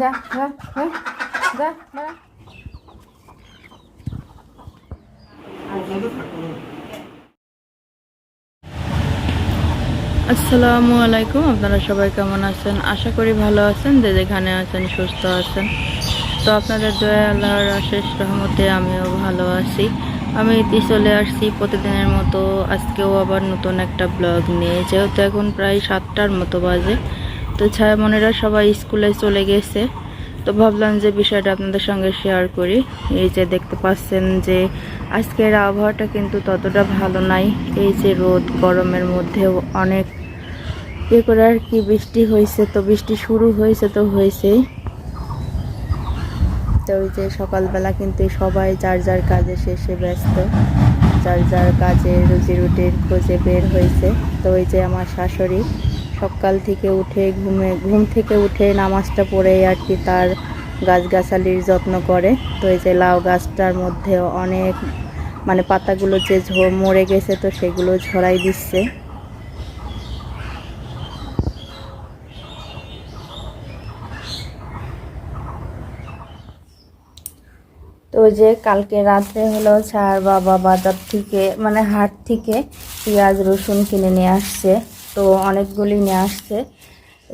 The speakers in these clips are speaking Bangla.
যা যা যা যা যা আসসালামু আলাইকুম, আপনারা সবাই কেমন আছেন? আশা করি ভালো আছেন, যে যেখানে আছেন, সুস্থ আছেন। তো আপনাদের দয়া, আল্লাহর আশেষ রহমতে আমিও ভালো আছি। আমি ইতি চলে আসছি প্রতিদিনের মতো। আজকেও আবার নতুন একটা ব্লগ নিয়ে, যেহেতু এখন প্রায় সাতটার মতো বাজে। তো ছায়ামনেরা সবাই স্কুলে চলে গেছে। তো ভাবলাম যে বিষয়টা আপনাদের সঙ্গে শেয়ার করি। এই যে দেখতে পাচ্ছেন যে আজকের আবহাওয়াটা কিন্তু ততটা ভালো নাই। এই যে রোদ, গরমের মধ্যেও অনেক ইয়ে করে আর কি বৃষ্টি হয়েছে। তো বৃষ্টি শুরু হয়েছে তো হয়েছেই। তো ওই যে সকালবেলা কিন্তু সবাই যার যার কাজে শেষে ব্যস্ত, যার যার কাজে রুজি রুটির খোঁজে বের হয়েছে। তো ওই যে আমার শাশুড়ি সকাল থেকে উঠে ঘুমে ঘুম থেকে উঠে নামাজটা পড়ে আর কি তার গাছগাছালির যত্ন করে। তো এই যে লাউ গাছটার মধ্যে অনেক মানে পাতাগুলো যে মরে গেছে তো সেগুলো ঝরাই দিচ্ছে। তো যে কালকে রাতে হলো ছাড় বাবা বাজার থেকে মানে হাট থেকে পেঁয়াজ, রসুন কিনে নিয়ে আসছে। তো অনেকগুলি নিয়ে আসছে।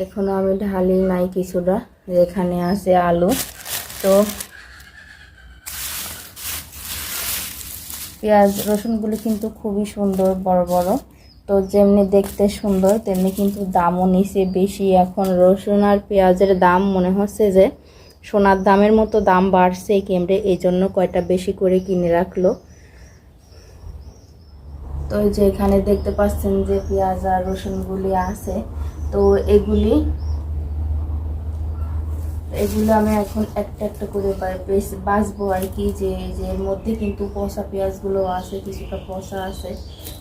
এখনও আমি ঢালি নাই কিছুটা, এখানে আছে আলু। তো পেঁয়াজ, রসুনগুলি কিন্তু খুবই সুন্দর, বড় বড়। তো যেমনি দেখতে সুন্দর, তেমনি কিন্তু দামও নিচে বেশি। এখন রসুন আর পেঁয়াজের দাম মনে হচ্ছে যে সোনার দামের মতো দাম বাড়ছে এই কেমড়ে এই জন্য কয়টা বেশি করে কিনে রাখল। তো এই যে এখানে দেখতে পাচ্ছেন যে পেঁয়াজ আর রসুনগুলি আছে। তো এগুলি, এগুলো আমি এখন একটা একটা করে বেশ বাছবো আর কি যে যে এর মধ্যে কিন্তু পচা পেঁয়াজগুলো আছে, কিছুটা পচা আছে।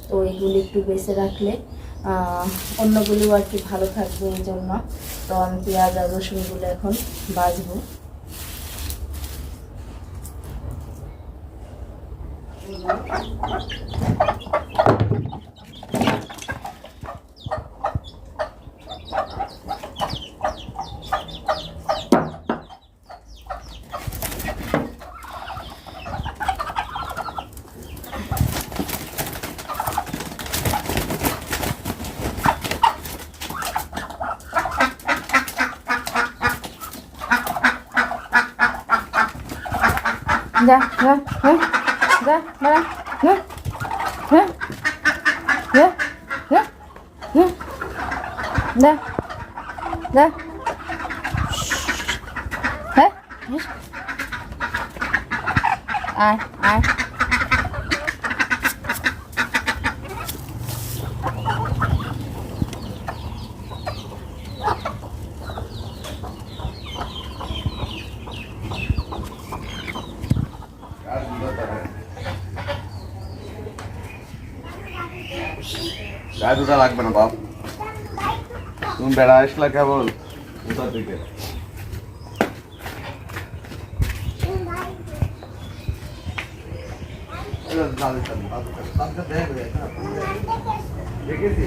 তো এগুলি একটু বেছে রাখলে অন্যগুলো আর কি ভালো থাকবে এই জন্য। তো আমি পেঁয়াজ আর রসুনগুলো এখন বাছবো যা যা যা যা দাঁড়া যা যা যা যা যা যা যা হ্যাঁ আয় আয় গায়ে দুটা লাগবে না বাপ। তুমি বেড়া আসলা কেবল কোথা থেকে? দেখেছি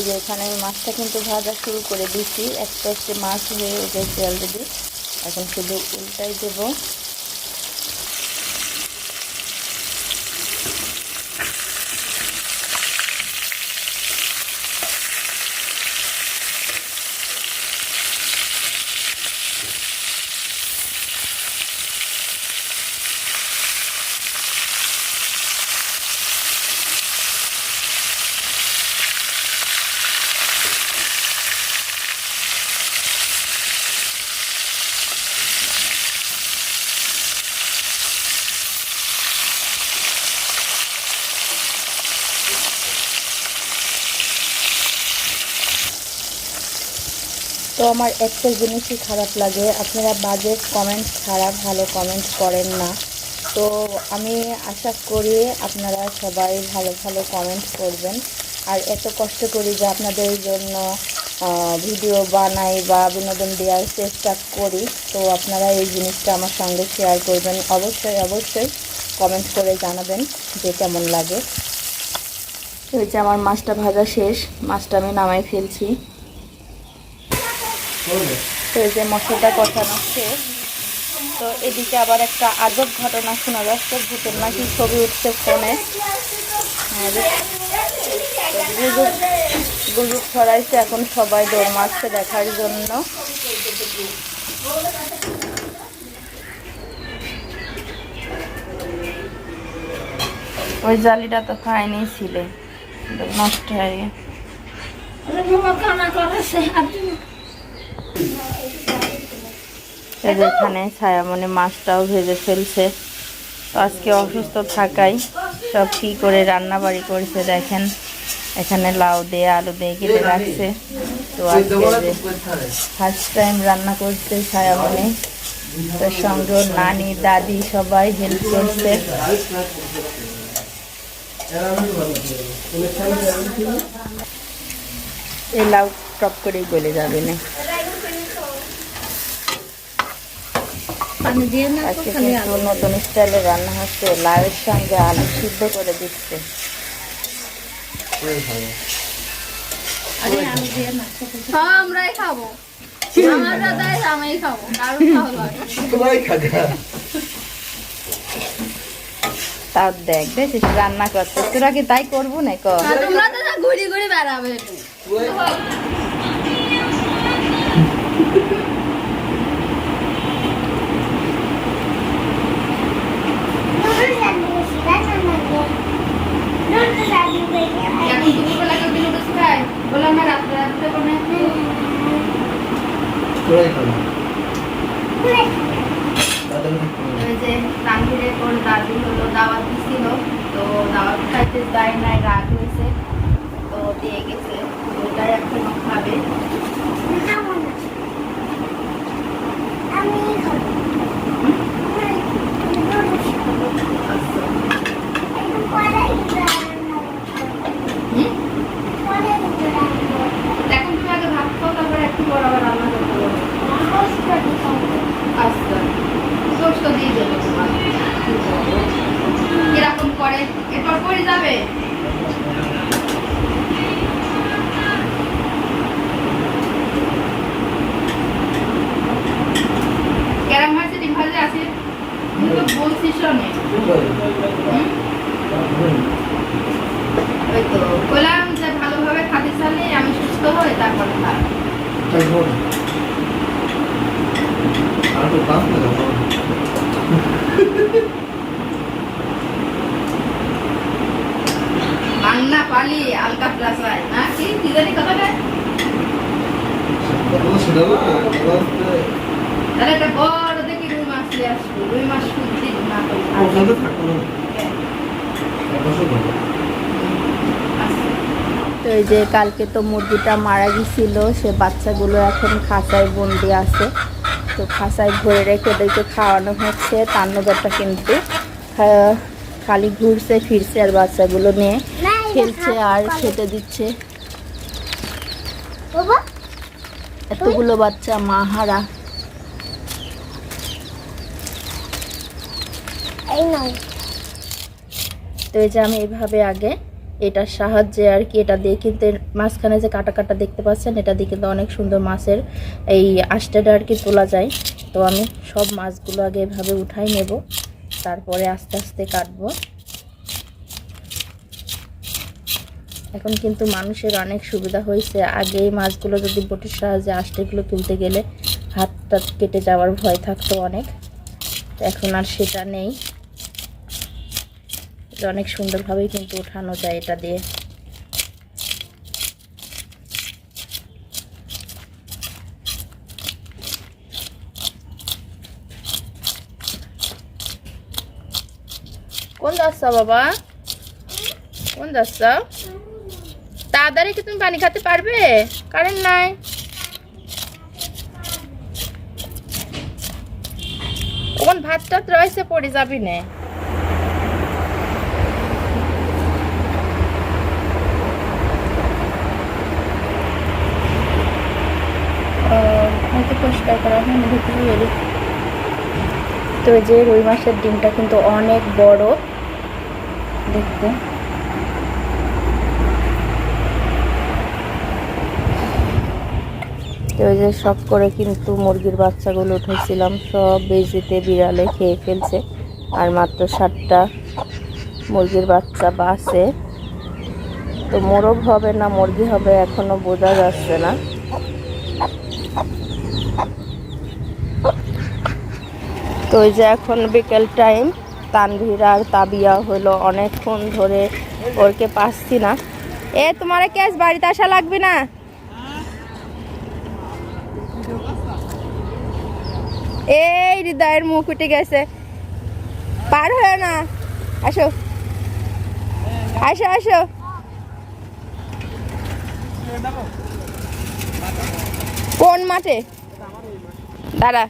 এই যে এখানে আমি মাছটা কিন্তু ভাজা শুরু করে দিচ্ছি একটা একটা মাছ হয়ে গেছে অলরেডি এখন শুধু উল্টাই দেবো। তো আমার একটা জিনিসই খারাপ লাগে। আপনারা বাজে কমেন্ট ছাড়া ভালো কমেন্ট করেন না। তো আমি আশা করি আপনারা সবাই ভালো ভালো কমেন্ট করবেন। আর এত কষ্ট করি যে আপনাদের জন্য ভিডিও বানাই বা বিনোদন দেওয়ার চেষ্টা করি। তো আপনারা এই জিনিসটা আমার সঙ্গে শেয়ার করবেন। অবশ্যই অবশ্যই কমেন্ট করে জানাবেন যে কেমন লাগে। তো যে আমার মাছটা ভাজা শেষ। মাছটা আমি নামাই ফেলছি। তো এই যে মশলাটা কষানো শেষ। তো এদিকে আবার একটা আজব ঘটনা শোনা যাচ্ছে। ভূতের নাকি ছবি উঠছে ফোনে। হ্যাঁ, গুজব গুজব ছড়াইছে এখন সবাই দৌড় মারছে দেখার জন্য। ওই জালিটা তো খায়নি ছিলে। নষ্ট হয়ে গেছে। এখানে ছায়ামনে মাছটাও ভেজে ফেলছে। আজকে অসুস্থ থাকাই সব কি করে রান্না বাড়ি করছে দেখেন। এখানে লাউ দিয়ে, আলু দিয়ে কেটে রাখছে। তো আজকে ফার্স্ট টাইম রান্না করছে ছায়ামনে তার সঙ্গে নানি, দাদি সবাই হেল্প করছে। এই লাউ টপ করেই গলে যাবে না। আজকে কিন্তু নতুন স্টাইলে রান্না হচ্ছে লাউয়ের সঙ্গে আলু সিদ্ধ করে দিচ্ছে। হ্যাঁ আমরাই খাব। আমরাই খাব কারণ তাও দেখ বেশি রান্না করতে তোরা কি তাই করব না ক আর তোমরা তো না ঘুরি ঘুরি বেড়াবে। এখন দুপুরবেলা কেউ নুডলস খায় বললাম না রাত্রে রাত্রে কোনো ওই যে তানভীরের ওর দাদি হলো, দাওয়াত দিছিল, তো দাওয়াত খাইতে যায় নাই রাগ হয়েছে তো দিয়ে গেছে ওটাই এখন খাবে আচ্ছা। হুম? এখন তুমি আগে ভাত খাও তারপরে একটু পর আবার রান্না করতে পারবে আচ্ছা ষষ্ঠ দিয়ে দেবো তোমার কীরকম করে এরপর করে যাবে কেরাম হয়েছে ডিম ভাজে আছে তুমি তো বলছিস শোনে ওই তো বললাম যে ভালোভাবে খাতে চালে আমি সুস্থ হই তারপর খা বাংলা পালি আলকা প্লাসায় না কি কি জানি কথাটা তাহলে একটা বড় দেখি রুই মাছ নিয়ে আসব রুই মাছ শুনছি না তো এই যে কালকে তো মুরগিটা মারা গেছিল সে বাচ্চাগুলো এখন খাঁচায় বন্দি আছে। তো খাঁচায় ভরে রেখে ওদেরকে খাওয়ানো হচ্ছে তান্নদরটা কিন্তু খালি ঘুরছে ফিরছে আর বাচ্চাগুলো নিয়ে। খেলছে আর খেতে দিচ্ছে। এতগুলো বাচ্চা মাহারা। তো এই যে আমি এইভাবে আগে এটার সাহায্যে আর কি এটা দিয়ে কিন্তু মাঝখানে যে কাটা কাটা দেখতে পাচ্ছেন, এটা দিয়ে কিন্তু অনেক সুন্দর মাছের এই আষ্টাটা আর কি তোলা যায়। তো আমি সব মাছগুলো আগে এভাবে উঠাই নেব, তারপরে আস্তে আস্তে কাটবো। এখন কিন্তু মানুষের অনেক সুবিধা হয়েছে। আগে এই মাছগুলো যদি বটির সাহায্যে আষ্টেগুলো তুলতে গেলে হাতটা কেটে যাওয়ার ভয় থাকতো অনেক। এখন আর সেটা নেই। ক্ষেত্রে অনেক সুন্দরভাবেই কিন্তু উঠানো যায় এটা দিয়ে। কোন যাচ্ছ বাবা? কোন যাচ্ছ? তাড়াতাড়ি কি তুমি পানি খাতে পারবে? কারেন্ট নাই। কোন ভাত টাত রয়েছে, পড়ে যাবি না। তো যে রুই মাছের ডিমটা কিন্তু অনেক বড়, দেখতে। ওই যে সব করে কিন্তু মুরগির বাচ্চাগুলো উঠেছিলাম, সব বেজিতে, বিড়ালে খেয়ে ফেলছে। আর মাত্র সাতটা মুরগির বাচ্চা বাসে। তো মোরগ হবে না, মুরগি হবে এখনও বোঝা যাচ্ছে না। তো ওই যে এখন বিকেল টাইম, তানভীর আর তাবিয়া হলো অনেকক্ষণ ধরে ওরকে পাচ্ছি না। এ, তোমার ক্যাশ বাড়িতে আসা লাগবে না? এই হৃদয়ের মুখ উঠে গেছে। পার হয় না। আসো। আসো আসো। কোন মাঠে? দাঁড়া।